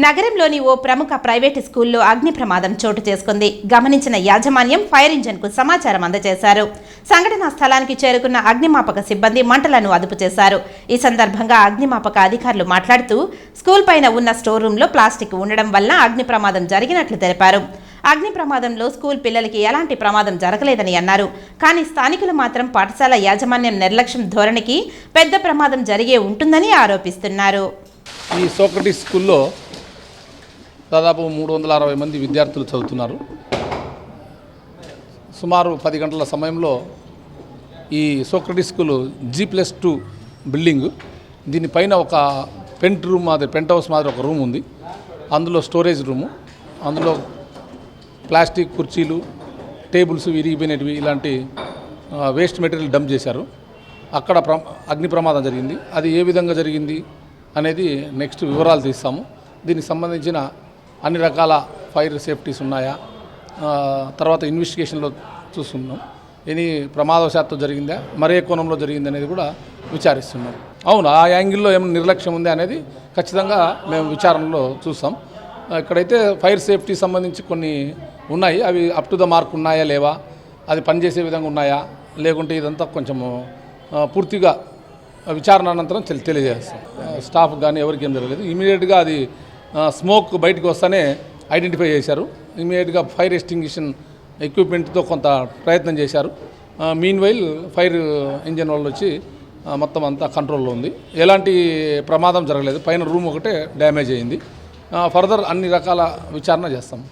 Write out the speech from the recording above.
నగరంలోని ఓ ప్రముఖ ప్రైవేటు స్కూల్లో అగ్ని ప్రమాదం చోటు చేసుకుంది. గమనించిన యాజమాన్యం ఫైర్ ఇంజన్కు సమాచారం అందజేశారు. సంఘటనా స్థలానికి చేరుకున్న అగ్నిమాపక సిబ్బంది మంటలను అదుపు చేశారు. ఈ సందర్భంగా అగ్నిమాపక అధికారులు మాట్లాడుతూ స్కూల్ పైన ఉన్న స్టోర్ రూంలో ప్లాస్టిక్ ఉండడం వల్ల అగ్ని ప్రమాదం జరిగినట్లు తెలిపారు. అగ్ని ప్రమాదంలో స్కూల్ పిల్లలకి ఎలాంటి ప్రమాదం జరగలేదని అన్నారు. కానీ స్థానికులు మాత్రం పాఠశాల యాజమాన్యం నిర్లక్ష్యం ధోరణికి పెద్ద ప్రమాదం జరిగే ఉంటుందని ఆరోపిస్తున్నారు. ఈ సోక్రటీస్ స్కూల్లో దాదాపు మూడు వందల అరవై మంది విద్యార్థులు చదువుతున్నారు. సుమారు పది గంటల సమయంలో ఈ సోక్రటీ school G plus two building దీనిపైన ఒక పెంట్ రూమ్ మాదిరి పెంట్ హౌస్ మాదిరి ఒక రూమ్ ఉంది. అందులో స్టోరేజ్ రూము అందులో ప్లాస్టిక్ కుర్చీలు టేబుల్స్ విరిగిపోయినవి ఇలాంటి వేస్ట్ మెటీరియల్ డంప్ చేశారు. అక్కడ ప్ర అగ్ని ప్రమాదం జరిగింది. అది ఏ విధంగా జరిగింది అనేది నెక్స్ట్ వివరాలు తీస్తాము. దీనికి సంబంధించిన అన్ని రకాల ఫైర్ సేఫ్టీస్ ఉన్నాయా? తర్వాత ఇన్వెస్టిగేషన్లో చూస్తున్నాం. ఎనీ ప్రమాదవశాత్తు జరిగిందా? మరే కోణంలో జరిగింది అనేది కూడా విచారిస్తున్నాం. అవును ఆ యాంగిల్లో ఏమైనా నిర్లక్ష్యం ఉంది అనేది ఖచ్చితంగా మేము విచారణలో చూస్తాం. ఇక్కడైతే ఫైర్ సేఫ్టీ సంబంధించి కొన్ని ఉన్నాయి. అవి అప్ టు ద మార్క్ ఉన్నాయా లేవా? అది పనిచేసే విధంగా ఉన్నాయా? లేకుంటే ఇదంతా కొంచెము పూర్తిగా విచారణ అనంతరం తెలి తెలియజేస్తాం. స్టాఫ్ కానీ ఎవరికి ఏం జరగలేదు. ఇమీడియట్గా అది స్మోక్ బయటకు వస్తానే ఐడెంటిఫై చేశారు. ఇమీడియట్గా ఫైర్ ఎస్టింగ్విషన్ ఎక్విప్మెంట్తో కొంత ప్రయత్నం చేశారు. మీన్ వైల్ ఫైర్ ఇంజన్ వాళ్ళు వచ్చి మొత్తం అంతా కంట్రోల్లో ఉంది. ఎలాంటి ప్రమాదం జరగలేదు. పైన రూమ్ ఒకటే డ్యామేజ్ అయింది. ఫర్దర్ అన్ని రకాల విచారణ చేస్తాం.